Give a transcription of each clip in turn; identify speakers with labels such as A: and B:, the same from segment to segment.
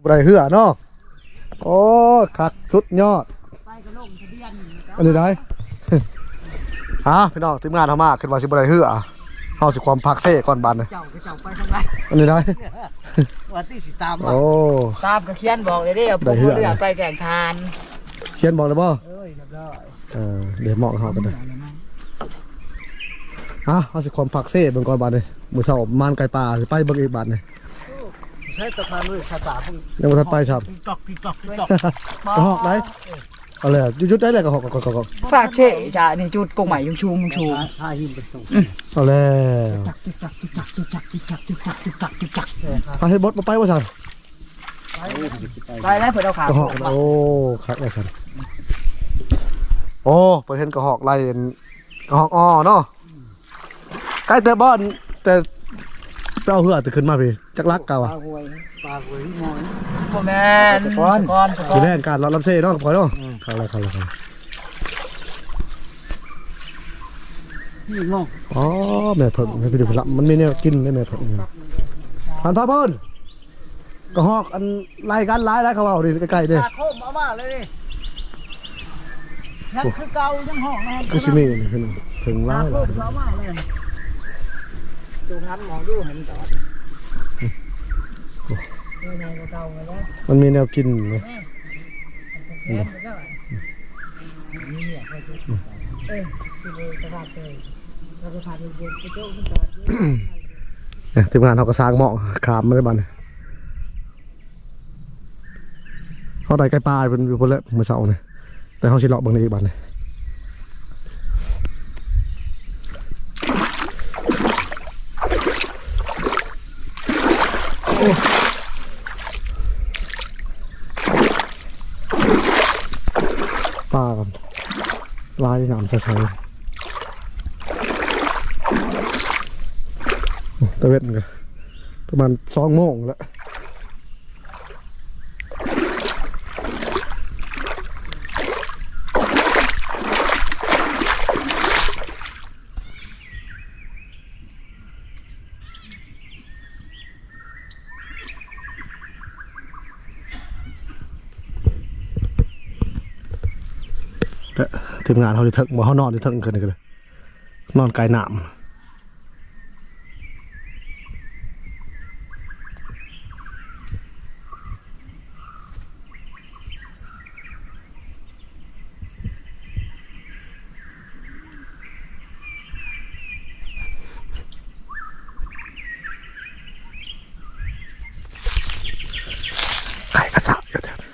A: ไรเหือเนาะโอ้คักสุดยอด
B: ไปก็ลงทะเบียน
A: อันนี้ได้ฮะพี่น้องทีมงานเขามากขึ้นมาสิบไรเหือเฮาสิความพักเซ่ก่อนบันเลย
B: เจ้าก็เจ้าไปทางไหน
A: อันนี้ได้
B: ว่าที่สิตาม
A: โอ้
B: ตามก็เขียนบอกเลยเด้อผม
A: เรื
B: อไปแข่งทาน
A: เขียนบอกเลยบ่
B: เอ้ยเอย
A: เออเดี๋ยวเหมาะเขาไปเลยฮะเฮาสิความพักเซ่เบิ่งก่อนบันเลยมือเช้ามานไก่ป่าไปเบิ่งอีกบัดเลย
B: ใช้ตะพานมือสตาร์พุ่ง
A: ยังบ่ทันไปครับ
B: ติ๊กตอกติ๊กตอกติ๊กตอก
A: กระหอกได้เอาเลยยุดๆได้เลยกระหอกกระหอกกระหอก
B: ฝากเชะจ้านี่จุดกงใหม่ยุงชูงยุงชูง
C: ถ้าหินเป็นตรง
A: เอาแล้ว
B: ติ๊กตักติ๊กตักติ๊กตักติ๊กตักติ๊กตักติ๊กตักติ๊กตัก
A: ไปให้บดมาไปว่าซั่น
B: ไปแล้วเผื่อเราขาก
A: ระหอกโอ้คักว่าซั่นโอ้เพิ่นเห็นกระหอกไล่กระหอกอ้อเนาะใกล้แต่บ่อนแต่ เจ้าเหือจะขึ้นมาพี่จักรักเก่า
C: ป
A: อะ
C: ลาหวยปลาหวยมอย
B: โมแมนสกอนสกอนสกอ
A: สิ
B: น
A: แล่นการรับลำเซ่เนาะพอเนาะเข้าเลยเข้าเลยเข้าเลย
C: พี่งอก
A: อ๋อแม่เพิ่งให้ไปดูพลัมันมีแนวกินได้แม่เพิ่งพันพาเพิ่นกระหอกอันไล่กันไล่ไล่เขาเอาดิใกล้ๆเด้
B: ตาโคมเอามาเลยดิยังคือเก่ายังห้องนะ
A: ก็สิมีนี่คือถึง
B: ตา
A: ไล่
B: โคมเอามาเลย ดูงั้นมองดูเห็นต่อยังไงก็เก่าเลยนะ
A: มันมีแนวกินไง
B: แม่ไปก็นี่เนี่ยไปดูเอ้ยคือตลาดเลยเราไปพาไปเดินไปโจ้ขึ้นจอด
A: เนี่ยทีมงานเขาก็สร้างหม้อขามมาได้บัดนเขาได้ไก่ปลาเป็นอยู่บนแล้วมือเสาเนี่ยแต่เขาชิเลาะเบางในอีกบัดเนี่ยปลากัน ลายน้ำใสๆตะเวนกันประมาณสองโมงแล้ว ทีมงานเขาจะถึงบ่เขานอนจะถึงกันเลยนอนไกลหนาม ไก่กระสับอยู่แถวนี้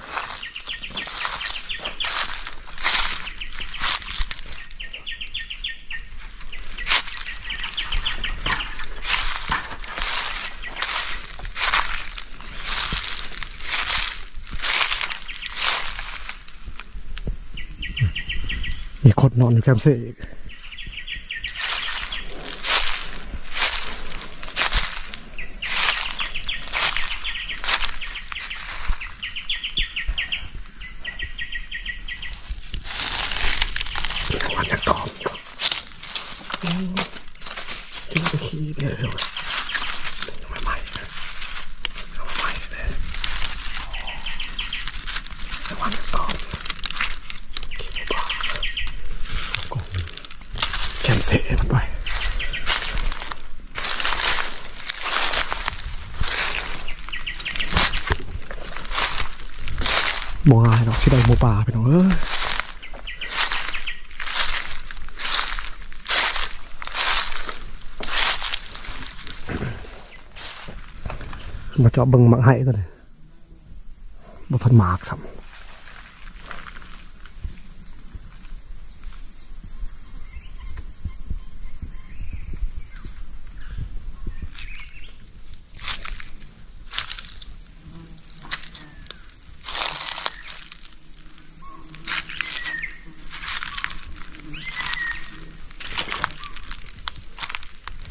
A: มีค นอนอยู่แคมป์เซ่อีกมันยังตอมอยู่กินไปขี้เนี่ยเลยไม่ไหวนะไม่ไหวเลยแต่ว่ามันตอมขี้บ้าก็แคมเซ่มันไปมองอะไรหรอก ที่ได้หมูป่าพี่น้องเอ้ยมาเจาะเบิ่งหมักไห้ตัวนี้บ่พันหมากครับ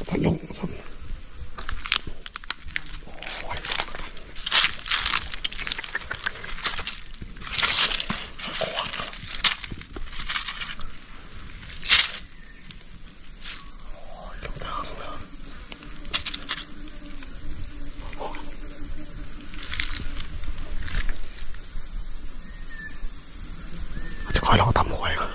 A: พันลงครับ ลองทำหวยก่อน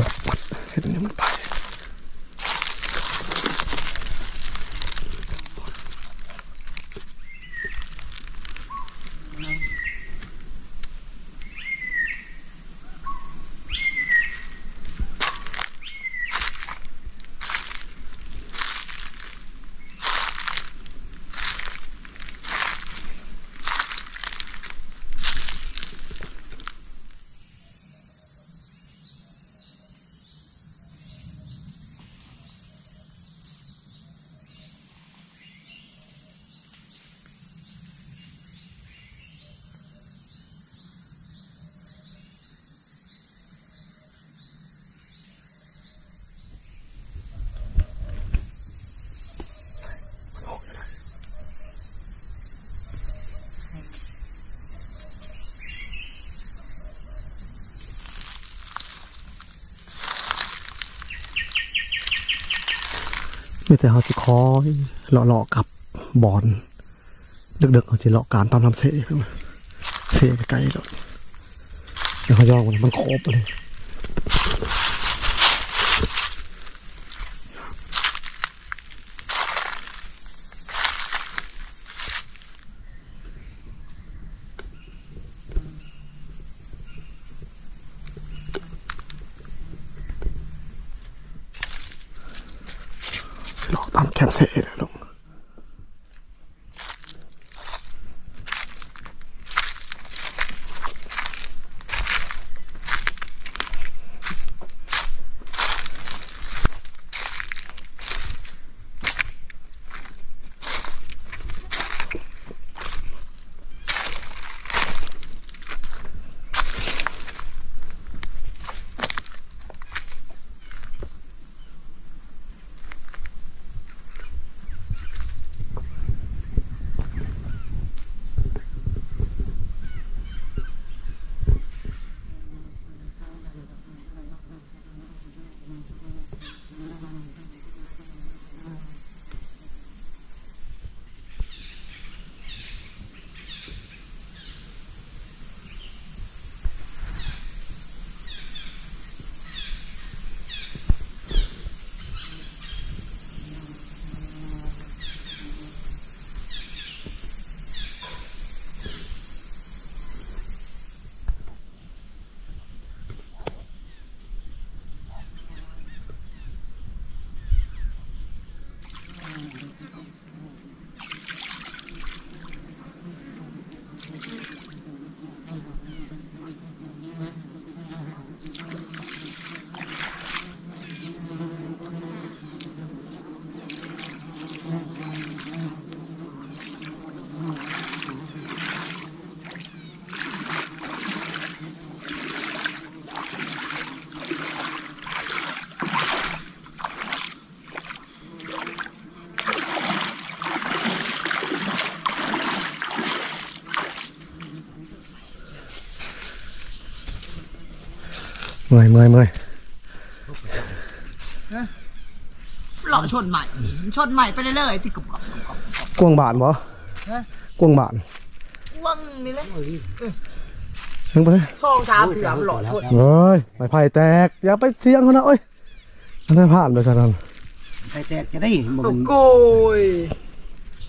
A: มันบอกมันเมีแต่เขาสิคอเลาะๆกับบอนดึกๆเขาจะเลาะการตามลำเสขึ้นมาเสไปไกลแล้วเดี๋ยวเขาย่อมันมันโคบเลย มื่อยเมื่อยเมื่อย
B: หล่อชนใหม่ชนใหม่ไปเรื่อยๆที่กบกบกบ
A: กวางบานบ่
B: ฮะ
A: กวางบาน
B: ว่างนี่แหละ
A: ถึงไปเลย
B: ช่องสามเถื่อมหล่อชน
A: เฮ้ยไม้ไผ่แตกอย่าไปเสียงเขานะเอ้ยอันนั้นผ่านไปซะนั่น
C: ใครแตกจะได้มัน
B: โอ้ย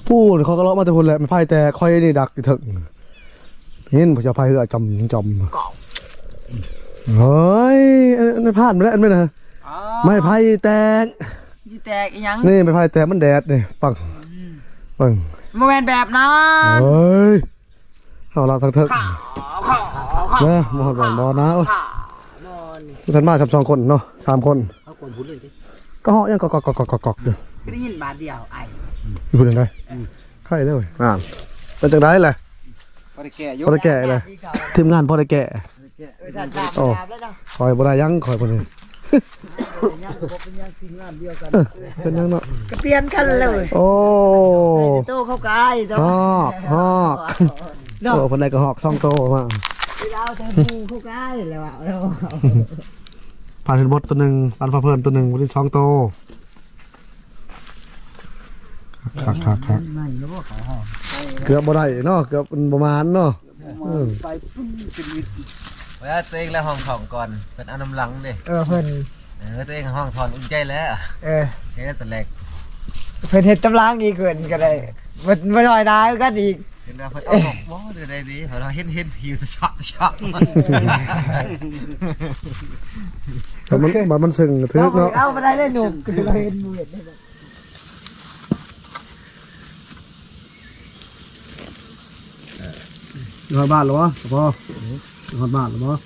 A: พูดเขาก็เลาะมาแต่พูดแหละไม้ไผ่แตกค่อยนี่ดักอีถึงเห็นผมจะไผ่เหือจำจำ
B: เก่า
A: เฮ้ยอันนั้นผ่านไปแล้วอันไม่นะไม้ไผ่แตก
B: จีแตกอีหยัง
A: นี่ไม้ไผ่แตกมันแดดนี่ปังปัง
B: โมเมนแบบนั้น
A: เฮ้ยเอาละทั้งเถิง
B: ข่าวข่าวข่าว
A: นะมหาบอลบอลนะโอ้ย
B: ข่าวนอน
A: ทุกท่านมาชับสองคนเนาะสามคน
C: เขากวนพูดเลยดิ
A: ก็เหาะยังกอกกอกกอกกอกกอกอยู่
B: ก็ได้ยินบาทเดียวไอ้
A: อยู่พูดยังไงใครได้เว้ยอ่านเป็นจังไดแหละ
C: พอได้แก่ย
A: พอได้แก่เลยทีมงานพอได้แก่
B: เออสัตว์ตา
A: โอ้
B: แบบแล้วนะ
A: คอยบ่ได้ยังคอยบ่ได้
B: ยังก็เป็นยังทีมงานเดียวกัน
A: เออเป็นยังเนาะ
B: ก็เปลี่ยนกันเลย
A: โอ้
B: โตเข้าใกล้โต
A: ฮอกฮอก
B: เนาะ
A: โอ้คนใดก็ฮอกซ่องโตมา
B: เวลาเอาแต่ปูเข้าใกล้แล้วอะแล้ว
A: ผ่านเห็นบดตัวหนึ่งผ่านฟ้าเพลินตัวหนึ่งวันที่ช่องโตคักคักคัก
C: นั่นแล้วบ่เขาห้อง
A: เกือบบ่ได้เนาะเกือบประมาณเนาะ
C: ไปปึ้งเป็นวิทย์
D: เวลาตัวเองแล้วห้องของก่อนเป็นเอาน้ำหลังดิ
B: เออเพิ่น
D: เออตัวเองห้องถอนอุ่นใจแล้ว
B: เออ
D: แค่ตัวแรก
B: เพิ่นเฮ็ดตำรางอีกเกินก็ได้บ่บ่น้อยดายกันอีก
D: เห็นว่าเพิ่นเอาหอกบ่เดี๋ยวได้ดีเราเห็นเห็นผิวชะชะ
A: แต่มันมันมันซึ้งทึกเนาะ
B: เอาบ่ได้เลยหนุ่มคือเราเห็นมือเห็นได้บ่
A: นอนบ้านหรอวะพ่อ นอนบ้านหรอวะ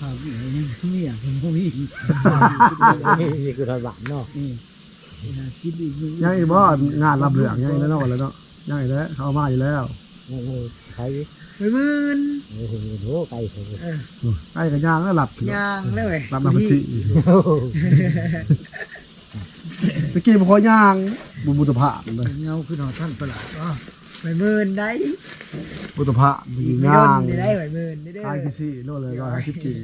C: ข้าวนี่นี่อย่างเป็นผู้หญิง
B: นี่คือทอดหวานเนาะ
C: กินอีก
A: ยังอีกบ่งานรับเหลืองยังอีกแล้วเนาะแล้วเนาะยังอีกแล้วเขาเอามาอยู่แล้ว
B: ใคร
C: ไปมื่น
B: โอ้โหโหไก่เพิ่น
A: ไอ้กับย่างแล้วหลับ
C: ยางเลย
A: หลับน้ำพัชิตะกี้บ่ค่อยย่างบุบุตรภาพเลย
C: เงาคือหนอท่านประหลาดอ๋อ ไปมื่นได้
A: บุตรภาพมัน
C: ไม่
A: ย่า
C: โด
A: ง
C: นได้ไปมื่นได้เด้อ
A: ไอ้ที่สี่โลเลยร้อยห้าสิบกี่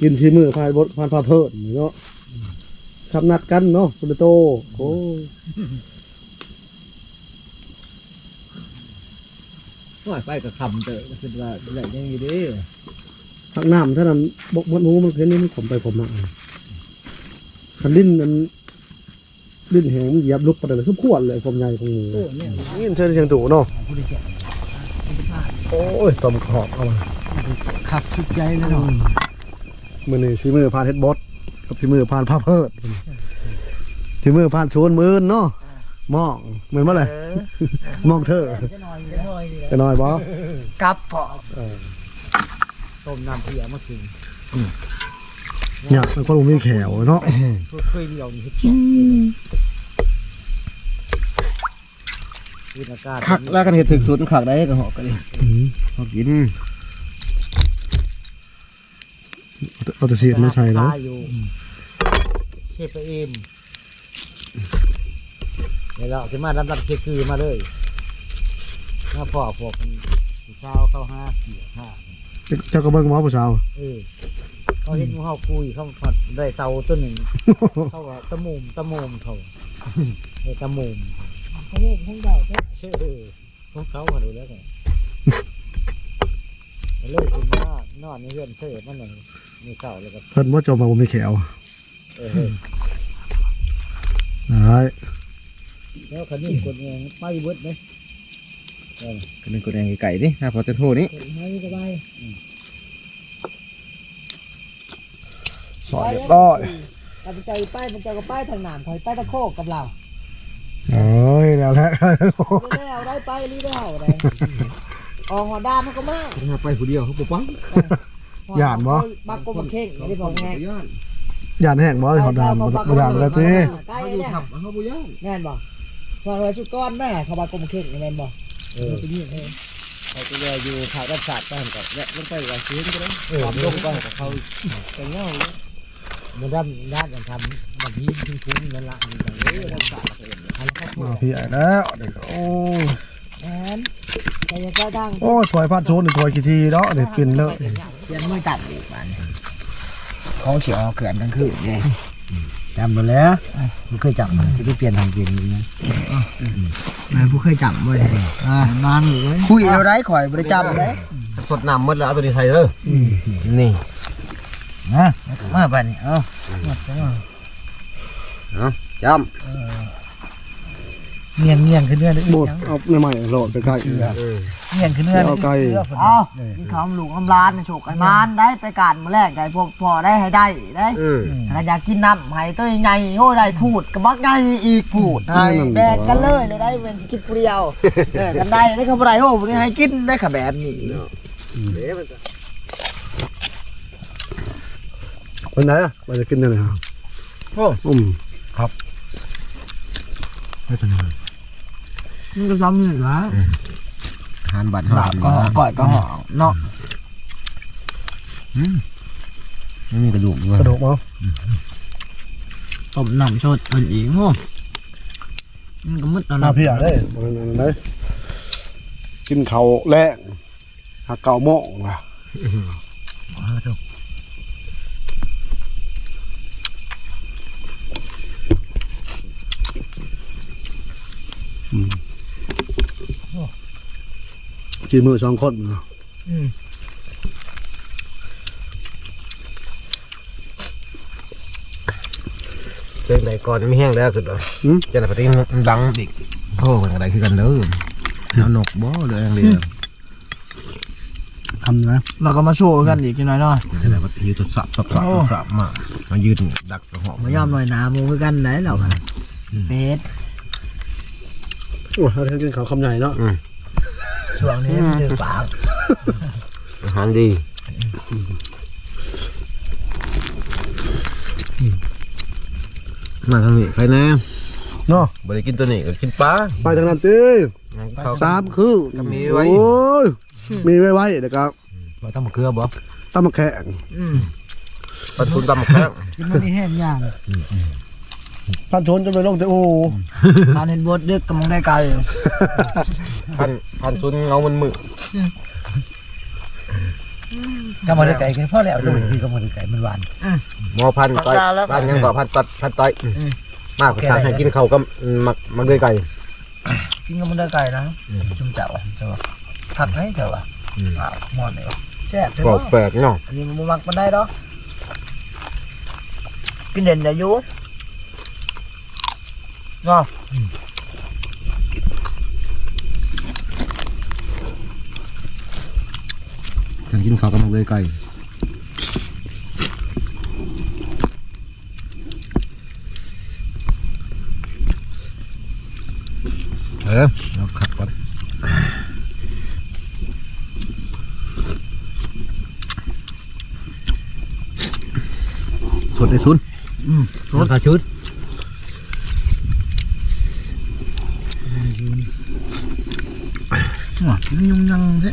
A: กินชีมือพายบดพานพาเพิ่นเนาะขับนัดกันเนาะคุณโตโอ้
C: ว่าไปกับคำเตอะคือว่าอะไรยังอยู่ดิ
A: ทักน้ำถ้านั้นบกมันหมูมันเห็นนี่มันผมไปผมมา คันดิ้นมันดิ้นแหงมันเหยียบลุกไปเลยคือขวดเลยผมใหญ่ผมหมู
C: โอ้เนี่ย
A: นี่เชิญเชียงตู่เนาะ
C: ผู้ได้แก่
A: โอ้ยต้มขอบเอามา
C: ขับชุดใหญ่เลยเนาะ
A: มือนี่ชีมือพานเฮ็ดบดกับชีมือพานผ้าเพิดชีมือพานชวนมือนเนาะมองเหมือนว่าอะไรมองเธอ
C: จะน้อยจะน้อยนี่แหละ
A: จะน้อยบ่
B: กับพอ
C: ต้มน้ำเพียมากิน
A: เนี่ยมันก็ลงมีแขวเนาะ
C: เพื่อเคยเดียวนี่กินอากาศ
D: คักแล้วกันเห็ดถึกสุดคักได้ก็หอกกันดิหอกกิน
A: เราจะเสียดไม่ใช่แล้ว
C: ตายอยู่เชฟเอ็มเดี๋ยวเราจะมาลำดับเชฟคือมาเลยมาพ่อพวกเช้าเข้าห้าเกี่ยวห้า
A: เจ้าก็เบิ่งหมอผู้ชาว
C: เออ เขาเห็นหมูเขาคุยเขาผัดได้เตาตัวหนึ่งเขาว่าตะมุมตะมุมเขาไอ้ตะมุม
B: เขาเฮ็ดของเจ้าเด้อ
C: เออพวกเขามาดูแล้วไงเลิกกินว่านอนในเรือนเถิดมันหนึ่งมีเสาแล้วก็
A: เพิ่นว่าจมมาบ่มีแขว
C: เออ
A: ได้
C: แล้วคันนี้คนเองไปเบิดไหม
D: ก็เป็นคนแดงไก่ดิฮะพอจะโทษนี้
C: คนให้ก็ไป
A: สอยเรียบร้อย
B: แต่มันเจ้าอีป้ายมันเจ้าก็ป้ายทางหนามถอยป้ายตะโคกกับเรา
A: เอ้ยแล้วแหละ
B: ได้แล้วได้ไปรีได้เฮาได้ออกหัวด้านมันก็มา
D: มาไปผู้เดียวเขาปุ๊บปัง
A: ย่านบ่
B: บักกบเข่งไม่ได้ผมไง
A: ย่านแห้งบ่เขาดำบ่ย่านแล้วติ
B: ใกล้
D: เขาอยู่
B: เนี่ย
D: ขับเขาบุย่าง
B: แม่นบ่พอเราชุดก้อนแม่เขาบักกบเข่งแม่นบ่เออไปยื่นให้
C: เขาจะอยู่ผ่าด้านศาสตร์บ้านกับและลงไปกับซื้อก็ได้
B: เออ
C: ความลงไปกับเขาเป็นเงาเลย มันด้านด้านกันทำแบบนี้คุ้นๆนั่นละมีแบบนี้ด้านศาสตร์เองอันนี้เขา
A: มาพี่ใหญ่แล้วเด็กโอ้ย
B: แม่นแต่ยังก็ดัง
A: โอ้ยถอยพัดโซนถอยกี่ทีเนาะเด็กกินเลย
C: เปลี่ยนมือจับอีกบ้านเขาเสียเขื่อนทั้งคืนเลยจำไปแล้วไม่เคยจับมันจะไปเปลี่ยนทางเปลี่ยนอย่างนี้นายผู้เคยจับบ่อยอ่านานเลยคุยเราได้ข่อยบริจำได้
D: สดน้ำหมดแล้วเอาตัวนี้ไทยเด้อนี่
C: นะมาบ้านนี้เอา
D: จ
C: เงียงเงียงขึ้นเนื้อ
A: หมดเอาใหม่ๆโหลดไปใกล้อีกแล้ว
C: เงียงขึ้นเนื้อ
A: เอาไก่
B: เอาที่เขาหลูกอำลานโฉกไอ้มานได้ไปการมาแรกไก่พวกพอได้ให้ได้ได้ำ
D: อืม
B: ถ้าอยากกินน้ำให้ตัวใหญ่โอ้ได้พูดกับบักใหญ่อีกพูดให้แดกกันเลยเลยได้เป็นกินเปรี้ยวเออกันได้ได้คำไรโอ้วันนี้ให้กินได้ขแบบนี้
A: เป็น ไหนอะเราจะกินยังไงครับ
C: โอ้
A: อืมครับไม่เป็นไร
C: มันก็ซ้ำอยู่แล้ว
D: อาหารบัตร
C: ดาบก็ก่อยก็ห่อเนาะ
D: ไม่มีกระดูกด้วย
A: กระดูกมั้ง
C: ต้มน้ำชดเป็นอีกโอ้มันก็มุดตอน
A: มา
C: นั้น
A: พี่ใหญ่ได้มันไหนกินเขาวแรงหักเก่าโมงว่ะ กินมือสองคนเนาะ
D: เป็นไหนก่อนไม่แห้งแล้วคือดอก
A: หืม
D: จะไหนพอดีมันดังอีกโอ้เป็นอะไรคือกันเด้อเอานกบ่เลยอย่างเดียว
A: คำนะ
B: เราก็มาโชว์กันอีกหน่อยเนาะ
D: จะไหนพอดีทดสอบทดสอบทดสอบมามายืนดักกระหอบ
B: มายอมหน่อยหนาหมูคือกันไหนเรากันเป็ด
A: โอ้เรากินข้าวคำใหญ่เนาะ
B: ช่วงนี้มันถือปาก
D: อาหารดีมาทางนี้ใครแน่
A: เนาะ
D: บ่ได้กินตัวนี้ก็กินปลา
A: ไปทางนั้นตี
D: เขา
A: สามคือ
D: ก็มีไว้
A: โอ้ยมีไว้ไว้เดี๋ยวก็
D: บ่ต้องมาเกลือบ่
A: ตั้มมาแข่ง
B: อืม
D: ปลาทูตำบักแข้ง
B: กินมันนี่แห้งย่าง
A: พันชนจะไปลงแต่โอ้
B: ทานเห็นบดดึกกำลังได้ไกล
D: พันพันทุนเงามันมือ
C: ก็มาด้วยไก่กันพ่อแล้วดูพี่ก็มาด้วยไก่มันหวาน
D: หมอพันต้อยพันยังต่อพันตัดพันต้อยมากกว่าทางให้กินเขาวก็มักมักด้วยไก่
B: กินกำลังได้ไกลนะจุ่มเจ้าอะเจ้าอะผักให้เจ้าอะอ้าวหมดเลยแซ่บใช่
D: ก็
B: ปะ
D: แปลกเนาะ
B: อันนี้มันบ่มักมันได้ดอกกินเด่นแต่อยู่ เนาะ
D: ทางกินเขาวก็มักด้วยไก่เออเราขัดก่อนสดไอ้ซุน
C: รถกระชุด
B: หัวมันยุ่งยังแท้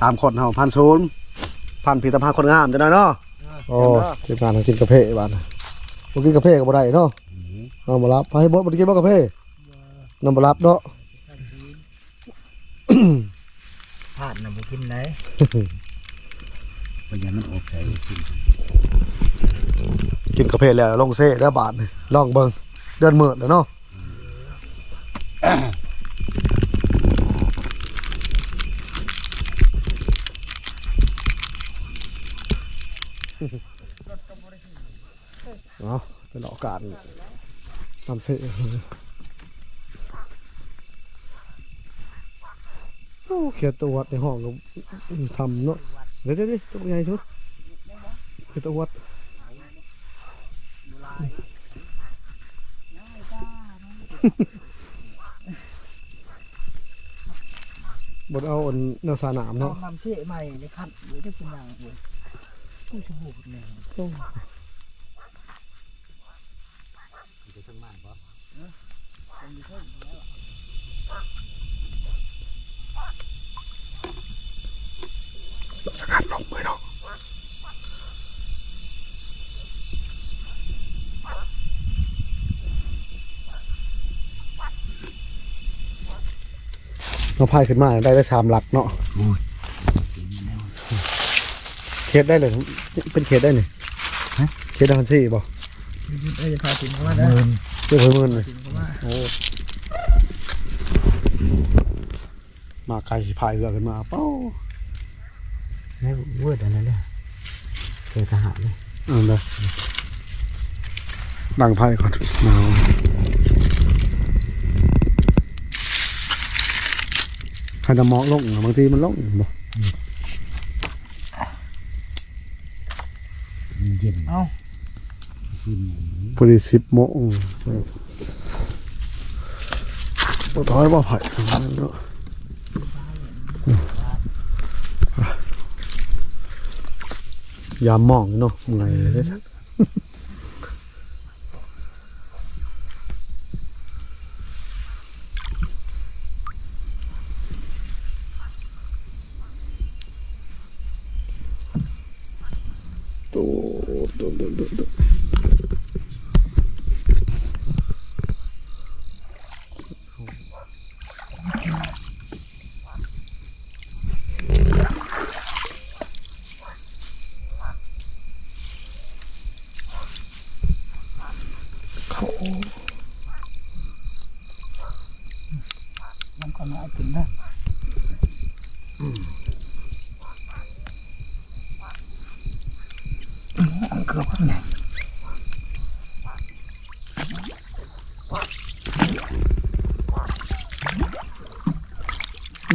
A: สามคนเฮาพันศูนย์พันพีตาพาคนงามจะหน่อยเนาะโอ้ทีมงานเขากินกาแฟบ้านบ่กินกาแฟก็บ่ได้เนาะเอามารับไปให้บดบ่ได้กินบ่กาแฟนำบ่รับเนาะ
B: ผ่านน่ะบ่กินได้
C: ปัญญามันออกใจ
A: กินกาแฟแล้วลงเซ่แล้วบาทนี่ลองเบิ่งเดือนมื้อแล้วเนาะ เนาะเป็นโอกาสทำเซ่โอ้เขียนตัววัดในห้องก็ทำเนาะเดี๋ยวเดี๋ยวเดี๋ยวตัวใหญ่ชุดเขียนตัววัดบดเอาอันเนื้อสานาม
B: เนาะ
A: เนาะ
B: นำเสียใหม่นี่คัดไว้ได้กินยังบ่ผู้ชมหู แม่
A: สกัดลงไปเนาะเราพายขึ้นมาได้ได้สามหลักเนาะเคสได้เลย เป็นเคสได้เนี่ยเคสดังซี่ป่ะ
B: เอ้ยจะพากินเข้ามาเด้อ
A: เพื่อเพิ่มเงินเลย
B: กินเข้ามา
A: โอ้มาไกลพายเรือขึ้นมาเป้า
C: นี่เวิร์ดอันนั้นเลยเจอทหารเลย
A: เอันนะดังไพ่ก่อนมาเอาใครจะมองลงอะบางทีมันลงบ่
C: เย็น
B: เอ้า
A: พอดีสิบโมงบ่ถอยบ่ไผ่ยามมองเนาะไงได้ชัดตัวตัวตั
B: วตัว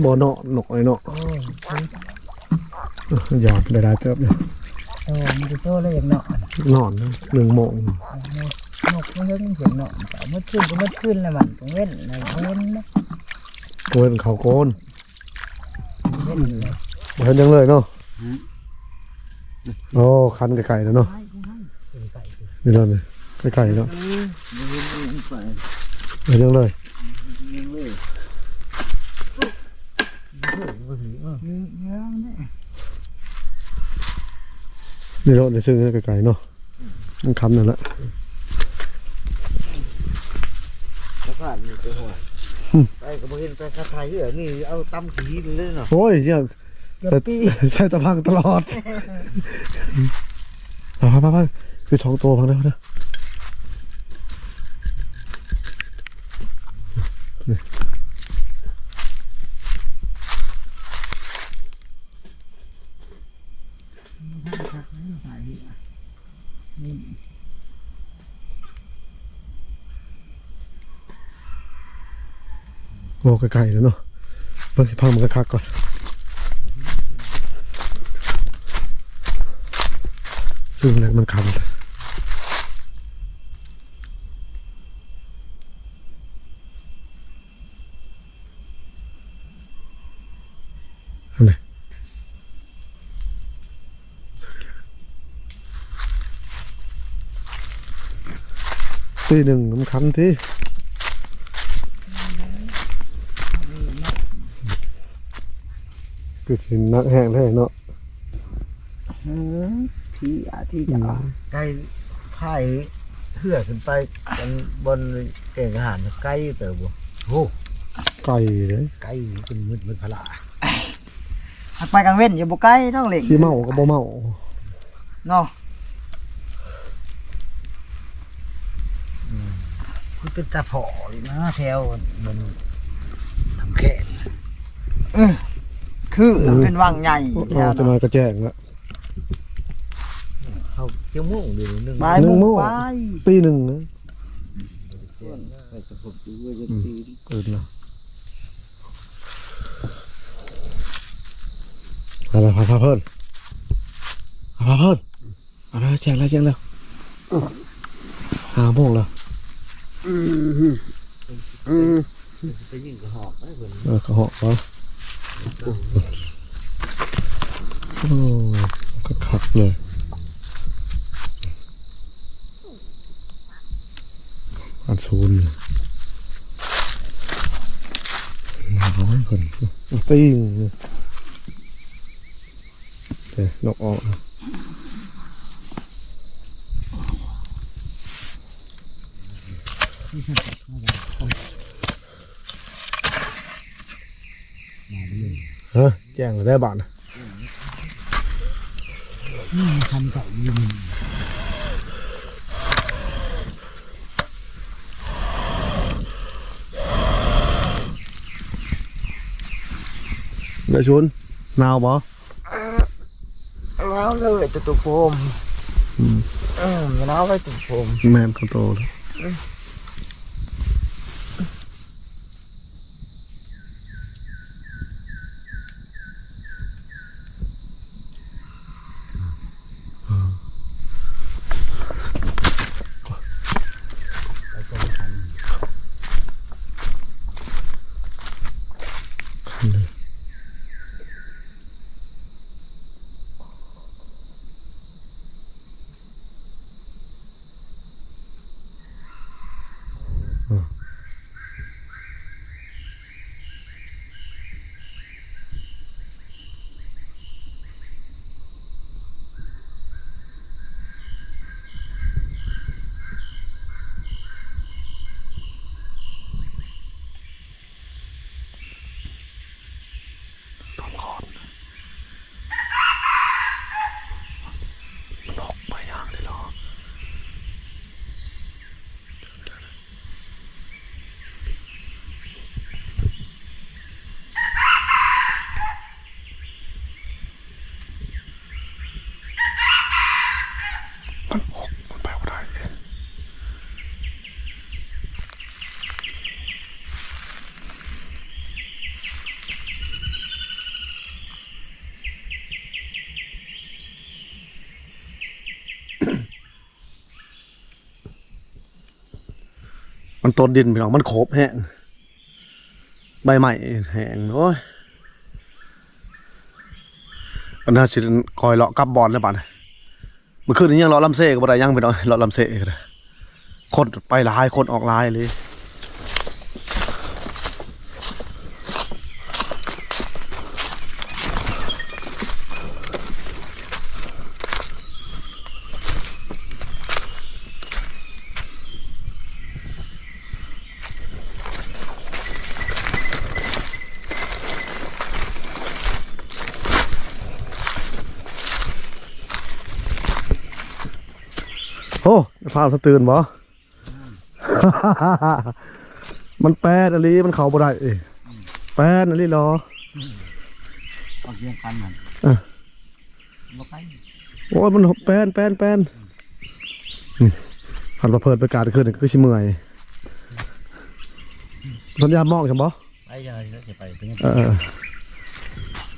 B: บ่
A: เนาะหนกไอ้เนาะ
B: โอ้ย
A: หยอดได้ได้เติบเนี่ย
B: โอ้มันจะโตแล้วอย่างเนาะ
A: นอนนะหนึ่งโมง
B: นกมันเล่นเสียงเนาะแต่เมื่อคืนก็เมื่อคืนแล้วมันก็เว้นแล้วเว้นนะ
A: โกนเขาโกน
B: เว้นเลย
A: บ่เห็นยังเลยเนาะโอ้คันไก่ๆแล้วเนาะนี่เนาะนี่ไก่ๆเนาะเห็นยังเลย นี่เนาะในซึ่งไก่ๆเนาะมันคำนั่นแหละ
C: แล้วก็นี่ตัวหัวไปก็บ่เห็นไปคาไทยเด้อนี่เอาตำขี้เลยเนาะ
A: โอ้ยเนี่ย
B: เกือบปี
A: ใช้ตะพังตลอดมาพังพังคือสองตัวพังได้พังได้ โอ้ไกลๆแล้วเนาะเบิ่งสิพังมันก็คักก่อนซึ่งแล้วมันคำเลยตีหนึ่งมันคำที่ คือสินักแห้งแท้เนาะ
B: อืมที่อาที่จะเอา
C: ไก่ไผ่เหือขึ้นไปกันบนเก่งอาหารไก่เติบบ่โอ้
A: ไก่เลย
C: ไก่เป็นมืดมืดพละ
B: หักไปกลางเว้นอย่าบ่ใกล้น้องเหล็ก
A: ขี้เมาก็บ่เมา
B: เนาะ
C: คือเป็นตาผอเลยนะแถวบนทำแค่
B: คือเป็นวังใหญ่
A: เอาจะน้อยก็แจ้งละ
C: เขาเจียวโม่งเดี๋ยวนึง
B: บาย
A: หนึ่
B: มุ
A: ง
B: ก
A: โมง
B: ไป
A: ตีหนึ่งนะ
C: ไปกับผมดูว่าจะ
A: อืม
C: ตี
A: ตื่นละอะไรพาพาเพิ่นพาพาเพิ่นอะไรแจ้งแล้วแจ้งแล้วหาโมงแล้ว
C: ไปยิงกระหอกไปเพิ่น
A: เออกระเหาะวะ โอ้ก็ขับเลยอันศูนเลยหนาวคนติ้งเดี๋ยวนกออกนะฮะแจ้งเลยได้บาทนะ
B: ทำไก่ยิง
A: นายชุนหนาวบ่
C: แล้วเลยตัวตัวโฟม
A: อืม
C: อืมแล้วไปตัวโฟม
A: แมนเขาโตแล้วคันเลย มันต้นดินพี่น้องมันโขบแห้งใบใหม่แห้งโอ้ยอันน่าสิคอยเลาะกับบอลแล้วป่ะเมื่อคืนยังเลาะลำเซ่ก็บ่ได้ยังไปเนาะเลาะลำเซ่ก็ได้คนไปหลายคนออกลายเลย โอ้พาสตื่นบ่ มันแปดอะไรมันเขาบ่ได้เอ้ยแปดอะไรหรอ
C: เอาเพียงคันมัน
A: เออ
C: บ่ไป
A: โอ้ยมันแปนแปนแปนนี่หันมาเพิดประกาศขึ้นคือชิเมื่อยสัญญามองใช่บ่
C: ไปยังไงก็สิไปเป็น
A: เออ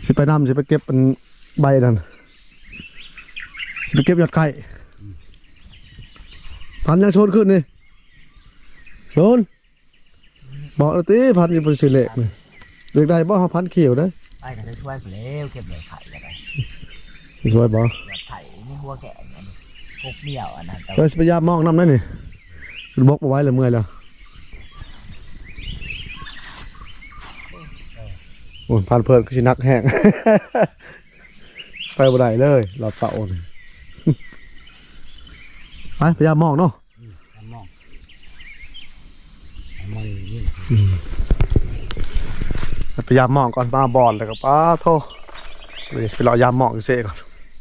A: สิไปนำสิไปเก็บเป็นใบนั่นสิไปเก็บยอดไข่ พันยังชนขึ้นนี่ชนบอกเลยตีพันอยังเป็นสิเล็กนี่เล็กได้บ่เขาพันเขียวได้
C: ไปก็จะช่วยเร็วเก็บเลยไข่ก็ได้
A: สิสวยบ่
C: ยอดไข่นี่หัวแก่อันนี้กบเดียวอันนั้นแต่
A: ก็สิไปยามมองน้ำนั่นนี่บกมาไว้เลยเมื่อยแล้วโอ้ยพันเพิ่นก็สินักแห้งไปบ่ได้เลยเราเต่านี่ ไปพยายามมองเนาะ
C: มองมองนี่
A: พยายามมองก่อนมาบอลแล้วก็ป้าโทเดี๋ยวไปรอยามมองอยู่เซ่ก่อน